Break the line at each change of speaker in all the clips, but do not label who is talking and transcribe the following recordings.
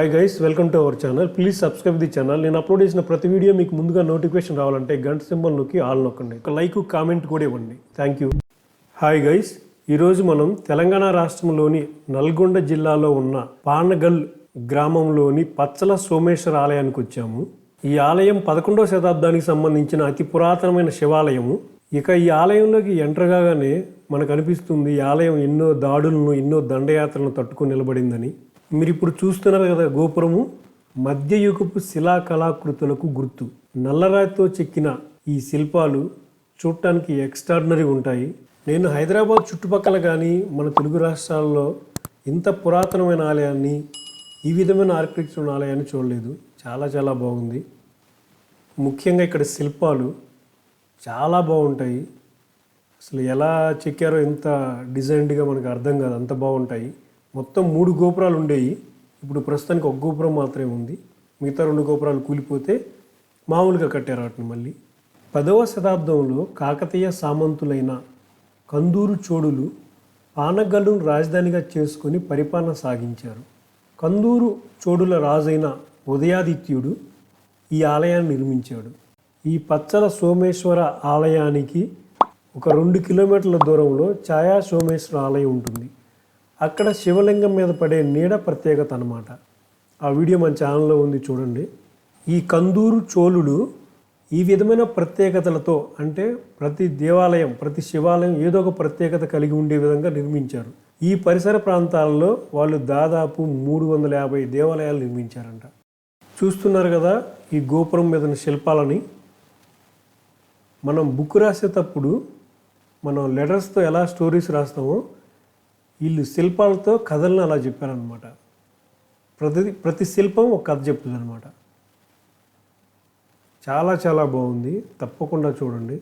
Hi guys welcome to our channel please subscribe the channel నేను upload చేసిన ప్రతి video మీకు ముందుగా నోటిఫికేషన్ రావాలంటే గంట సింబల్ నొక్కి ఆల్ నొక్కండి. ఒక లైక్ కామెంట్ కూడా ఇవ్వండి. థ్యాంక్ యూ హాయ్ గైస్ ఈరోజు మనం తెలంగాణ రాష్ట్రంలోని నల్గొండ జిల్లాలో ఉన్న పానగల్ గ్రామంలోని పచ్చల సోమేశ్వర ఆలయానికి వచ్చాము. ఈ ఆలయం పదకొండవ శతాబ్దానికి సంబంధించిన అతి పురాతనమైన శివాలయము. ఇక ఈ ఆలయంలోకి ఎంటర్ కాగానే మనకు అనిపిస్తుంది ఈ ఆలయం ఎన్నో దాడులను ఎన్నో దండయాత్రలను తట్టుకుని నిలబడిందని. మీరు ఇప్పుడు చూస్తున్నారు కదా గోపురము. మధ్యయుగపు శిలా కళాకృతులకు గుర్తు. నల్లరాతితో చెక్కిన ఈ శిల్పాలు చూడటానికి ఎక్స్ట్రాడినరీ ఉంటాయి. నేను హైదరాబాద్ చుట్టుపక్కల కానీ మన తెలుగు రాష్ట్రాల్లో ఇంత పురాతనమైన ఆలయాన్ని ఈ విధమైన ఆర్కిటెక్చర్ ఉన్న ఆలయాన్ని చూడలేదు. చాలా చాలా బాగుంది. ముఖ్యంగా ఇక్కడ శిల్పాలు చాలా బాగుంటాయి. అసలు ఎలా చెక్కారో ఇంత డిజైన్డ్గా మనకు అర్థం కాదు. అంత బాగుంటాయి. మొత్తం మూడు గోపురాలు ఉండేవి ఇప్పుడు ప్రస్తుతానికి ఒక గోపురం మాత్రమే ఉంది. మిగతా రెండు గోపురాలు కూలిపోతే మామూలుగా కట్టారు వాటిని మళ్ళీ. పదవ శతాబ్దంలో కాకతీయ సామంతులైన కందూరు చోడులు పానగల్లును రాజధానిగా చేసుకొని పరిపాలన సాగించారు. కందూరు చోడుల రాజైన ఉదయాదిత్యుడు ఈ ఆలయాన్ని నిర్మించాడు. ఈ పచ్చల సోమేశ్వర ఆలయానికి ఒక రెండు కిలోమీటర్ల దూరంలో ఛాయా సోమేశ్వర ఆలయం ఉంటుంది. అక్కడ శివలింగం మీద పడే నీడ ప్రత్యేకత అనమాట ఆ వీడియో మన ఛానల్లో ఉంది చూడండి. ఈ కందూరు చోళుడు ఈ విధమైన ప్రత్యేకతలతో అంటే ప్రతి దేవాలయం ప్రతి శివాలయం ఏదో ఒక ప్రత్యేకత కలిగి ఉండే విధంగా నిర్మించారు. ఈ పరిసర ప్రాంతాల్లో వాళ్ళు దాదాపు మూడు వందల యాభై దేవాలయాలు నిర్మించారంట. చూస్తున్నారు కదా ఈ గోపురం మీద శిల్పాలని? మనం బుక్ రాసేటప్పుడు మనం లెటర్స్తో ఎలా స్టోరీస్ రాస్తామో వీళ్ళు శిల్పాలతో కథలను అలా చెప్పారనమాట ప్రతి ప్రతి శిల్పం ఒక కథ చెప్తుంది అనమాట చాలా చాలా బాగుంది. తప్పకుండా చూడండి.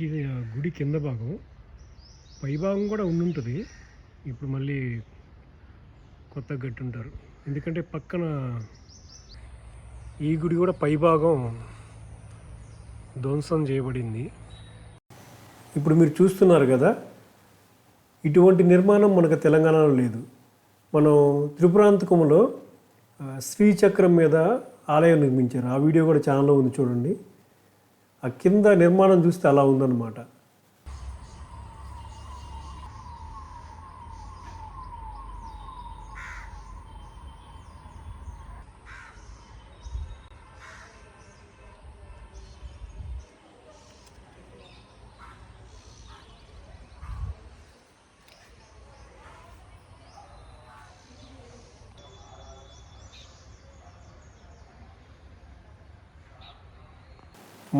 గుడి కింద భాగం పై భాగం కూడా ఉండుంటుంది. ఇప్పుడు మళ్ళీ కొత్తగా కట్టుంటారు ఎందుకంటే పక్కన ఈ గుడి కూడా పై భాగం ధ్వంసం చేయబడింది. ఇప్పుడు మీరు చూస్తున్నారు కదా ఇటువంటి నిర్మాణం మనకు తెలంగాణలో లేదు. మనం త్రిపురాంతకంలో శ్రీచక్రం మీద ఆలయం నిర్మించారు. ఆ వీడియో కూడా ఛానల్లో ఉంది చూడండి. ఆ కింద నిర్మాణం చూస్తే అలా ఉందన్నమాట.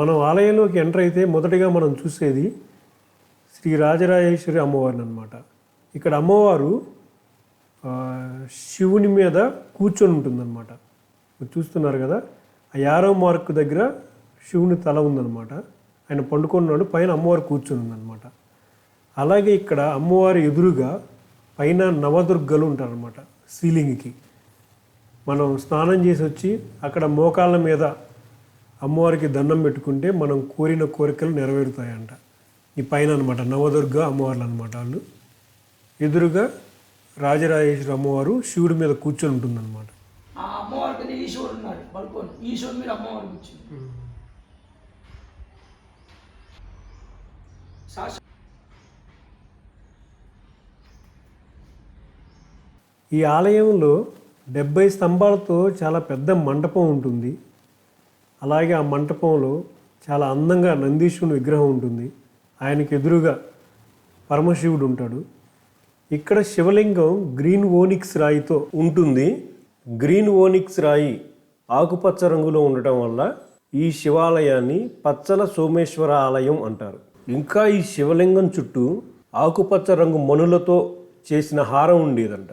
మనం ఆలయంలోకి ఎంటర్ అయితే మొదటిగా మనం చూసేది శ్రీ రాజరాజేశ్వరి అమ్మవారిని అనమాట ఇక్కడ అమ్మవారు శివుని మీద కూర్చొని ఉంటుందన్నమాట. మీరు చూస్తున్నారు కదా ఆ యారో మార్క్ దగ్గర శివుని తల ఉందన్నమాట. ఆయన పండుకున్నాడు పైన అమ్మవారు కూర్చొని ఉందన్నమాట. అలాగే ఇక్కడ అమ్మవారి ఎదురుగా పైన నవదుర్గలు ఉంటారనమాట సీలింగ్కి. మనం స్నానం చేసి వచ్చి అక్కడ మోకాళ్ళ మీద అమ్మవారికి దండం పెట్టుకుంటే మనం కోరిన కోరికలు నెరవేరుతాయంట. ఈ పైన అనమాట నవదుర్గ అమ్మవార్లు అనమాట వాళ్ళు. ఎదురుగా రాజరాజేశ్వరి అమ్మవారు శివుడి మీద కూర్చొని ఉంటుందన్నమాట.
అమ్మవారి ఈశ్వరుడు ఉన్నాడు. ఈశ్వరుడు వచ్చింది శాస్త్ర
ఈ ఆలయంలో డెబ్బై స్తంభాలతో చాలా పెద్ద మంటపం ఉంటుంది. అలాగే ఆ మంటపంలో చాలా అందంగా నందీశ్వరుని విగ్రహం ఉంటుంది. ఆయనకు ఎదురుగా పరమశివుడు ఉంటాడు. ఇక్కడ శివలింగం గ్రీన్ ఓనిక్స్ రాయితో ఉంటుంది. గ్రీన్ ఓనిక్స్ రాయి ఆకుపచ్చ రంగులో ఉండటం వల్ల ఈ శివాలయాన్ని పచ్చల సోమేశ్వర ఆలయం అంటారు. ఇంకా ఈ శివలింగం చుట్టూ ఆకుపచ్చ రంగు మనులతో చేసిన హారం ఉండేదంట.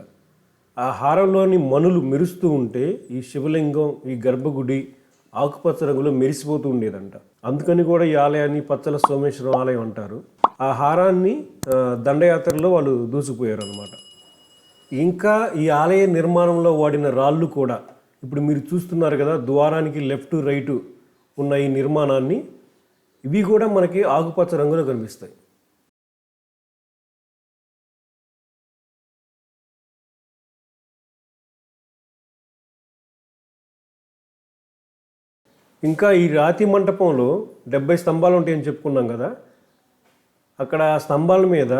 ఆ హారంలోని మనులు మెరుస్తూ ఉంటే ఈ శివలింగం ఈ గర్భగుడి ఆకుపచ్చ రంగులో మెరిసిపోతూ ఉండేదంట. అందుకని కూడా ఈ ఆలయాన్ని పచ్చల సోమేశ్వరం ఆలయం అంటారు. ఆ హారాన్ని దండయాత్రలో వాళ్ళు దూసుకుపోయారు అనమాట ఇంకా ఈ ఆలయ నిర్మాణంలో వాడిన రాళ్ళు కూడా ఇప్పుడు మీరు చూస్తున్నారు కదా ద్వారానికి లెఫ్ట్ రైటు ఉన్న ఈ నిర్మాణాన్ని ఇవి కూడా మనకి ఆకుపచ్చ రంగులో కనిపిస్తాయి. ఇంకా ఈ రాతి మంటపంలో డెబ్బై స్తంభాలు ఉంటాయని చెప్పుకున్నాం కదా. అక్కడ ఆ స్తంభాల మీద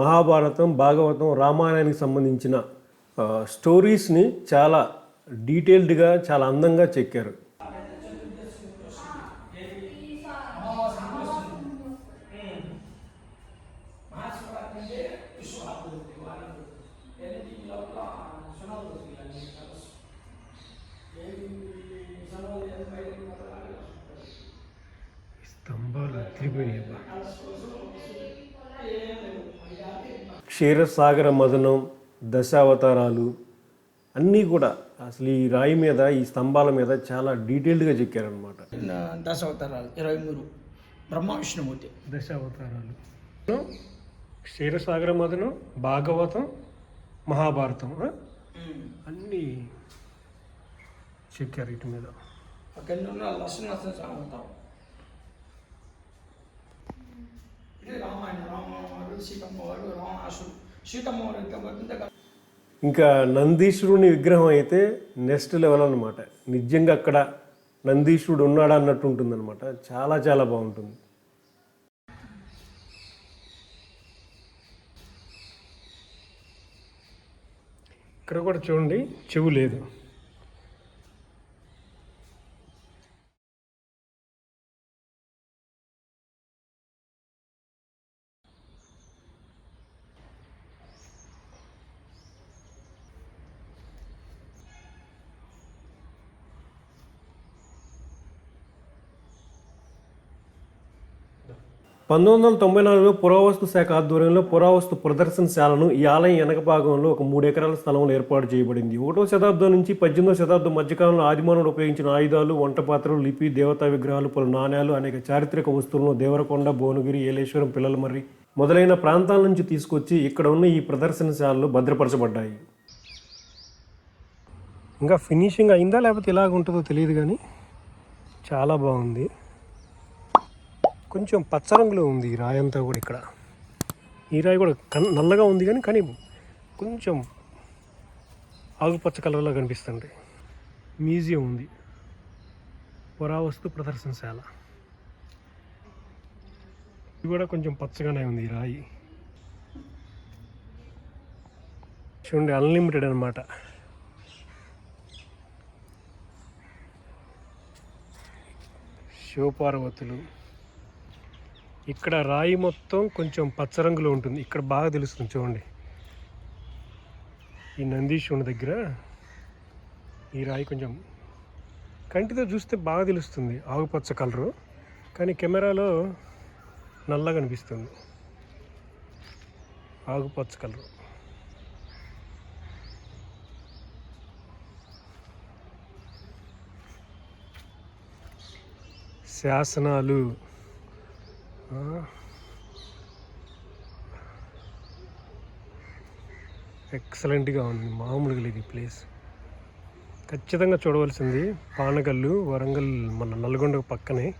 మహాభారతం భాగవతం రామాయణానికి సంబంధించిన స్టోరీస్ని చాలా డీటెయిల్డ్గా చాలా అందంగా చెక్కారు. క్షీరసాగర మదనం దశావతారాలు అన్నీ కూడా అసలు ఈ రాయి మీద ఈ స్తంభాల మీద చాలా డీటెయిల్డ్గా చెక్కారనమాట
దశావతారాలు ఇరవై మూడు బ్రహ్మ విష్ణుమూర్తి.
దశావతారాలు. క్షీరసాగర మదనం భాగవతం మహాభారతం? అన్నీ చెక్కారు ఇటు మీద
అక్కడ ఉన్న లక్ష్మణ సాగుతాం ఇది రామాయణ రామవారు రావణాసుడు ఎంత
ఇంకా నందీశ్వరుని విగ్రహం అయితే నెక్స్ట్ లెవెల్ అనమాట నిజంగా అక్కడ నందీశ్వరుడు ఉన్నాడా అన్నట్టు ఉంటుందన్నమాట. చాలా చాలా బాగుంటుంది. ఇక్కడ కూడా చూడండి చెవు లేదు. పంతొమ్మిది వందల తొంభై నాలుగులో పురావస్తు శాఖ ఆధ్వర్యంలో పురావస్తు ప్రదర్శనశాలను ఈ ఆలయం వెనక భాగంలో ఒక మూడు ఎకరాల స్థలంలో ఏర్పాటు చేయబడింది. ఒకటో శతాబ్దం నుంచి పద్దెనిమిదవ శతాబ్దం మధ్యకాలంలో ఆదిమానవుడు ఉపయోగించిన ఆయుధాలు వంట పాత్రలు లిపి దేవతా విగ్రహాలు పలు నాణ్యాలు అనేక చారిత్రక వస్తువులను దేవరకొండ భువనగిరి ఏలేశ్వరం పిల్లలమర్రి మొదలైన ప్రాంతాల నుంచి తీసుకొచ్చి ఇక్కడ ఉన్న ఈ ప్రదర్శనశాలలో భద్రపరచబడ్డాయి. ఇంకా ఫినిషింగ్ అయిందా లేకపోతే ఇలాగ ఉంటుందో తెలియదు కానీ చాలా బాగుంది. కొంచెం పచ్చ రంగులో ఉంది ఈ రాయి అంతా కూడా ఇక్కడ. ఈ రాయి కూడా కన్ నల్లగా ఉంది కానీ కానీ కొంచెం ఆకుపచ్చ కలర్లో కనిపిస్తుంది. మ్యూజియం ఉంది. పురావస్తు ప్రదర్శనశాల. ఇది కూడా కొంచెం పచ్చగానే ఉంది ఈ రాయి. చూడండి అన్లిమిటెడ్ అనమాట శివపార్వతులు ఇక్కడ రాయి మొత్తం కొంచెం పచ్చ రంగులో ఉంటుంది. ఇక్కడ బాగా తెలుస్తుంది చూడండి. ఈ నందీశ్వరుని దగ్గర ఈ రాయి కొంచెం కంటితో చూస్తే బాగా తెలుస్తుంది. ఆకుపచ్చ కలరు. కానీ కెమెరాలో నల్లగా అనిపిస్తుంది. ఆకుపచ్చ కలరు. శాసనాలు. ఎక్సలెంట్గా ఉంది. మామూలుగా లేదు ఈ ప్లేస్. ఖచ్చితంగా చూడవలసింది పానగల్లు వరంగల్ మన నల్గొండ పక్కనే.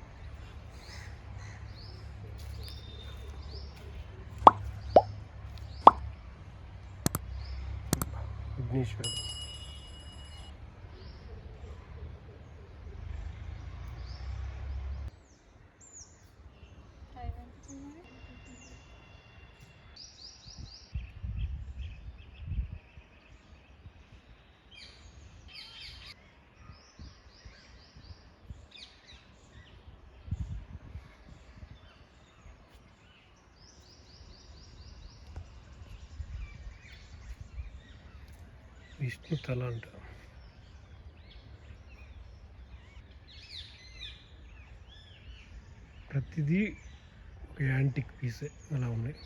విష్ణు తల అంట. ప్రతిదీ ఒక యాంటిక్ పీసే అలా ఉన్నాయి.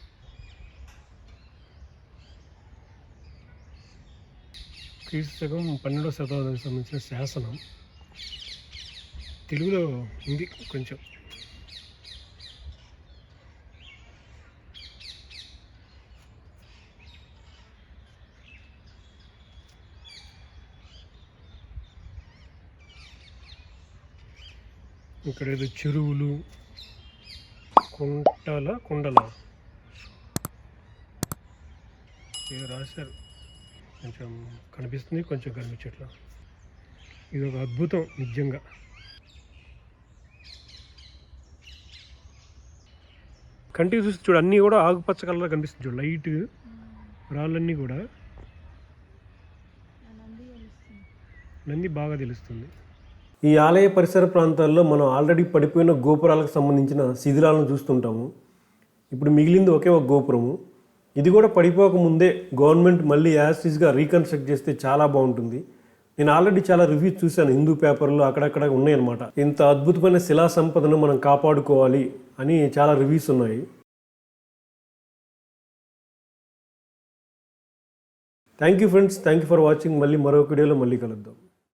క్రీస్తు శకం పన్నెండవ శతాబ్దానికి సంబంధించిన శాసనం. తెలుగులో ఉంది కొంచెం. ఇక్కడ ఏదో చెరువులు కుంటల కుండల. ఏదో రాశారు? కొంచెం కనిపిస్తుంది కొంచెం కనిపించట్లా. ఇది ఒక అద్భుతం నిజంగా. కంటికి చూస్తే చూడు అన్నీ కూడా ఆకుపచ్చ కలర్ కనిపిస్తుంది చూడు లైట్ రాళ్ళన్నీ కూడా. నంది బాగా తెలుస్తుంది. ఈ ఆలయ పరిసర ప్రాంతాల్లో మనం ఆల్రెడీ పడిపోయిన గోపురాలకు సంబంధించిన శిథిలాలను చూస్తుంటాము. ఇప్పుడు మిగిలింది ఒకే ఒక గోపురము. ఇది కూడా పడిపోక ముందే గవర్నమెంట్ మళ్ళీ యాసిస్గా రీకన్స్ట్రక్ట్ చేస్తే చాలా బాగుంటుంది. నేను ఆల్రెడీ చాలా రివ్యూస్ చూశాను హిందూ పేపర్లో అక్కడక్కడ ఉన్నాయన్నమాట. ఇంత అద్భుతమైన శిలా సంపదను మనం కాపాడుకోవాలి అని చాలా రివ్యూస్ ఉన్నాయి. Thank you friends thank you for watching మళ్ళీ మరొక వీడియోలో మళ్ళీ కలుద్దాం.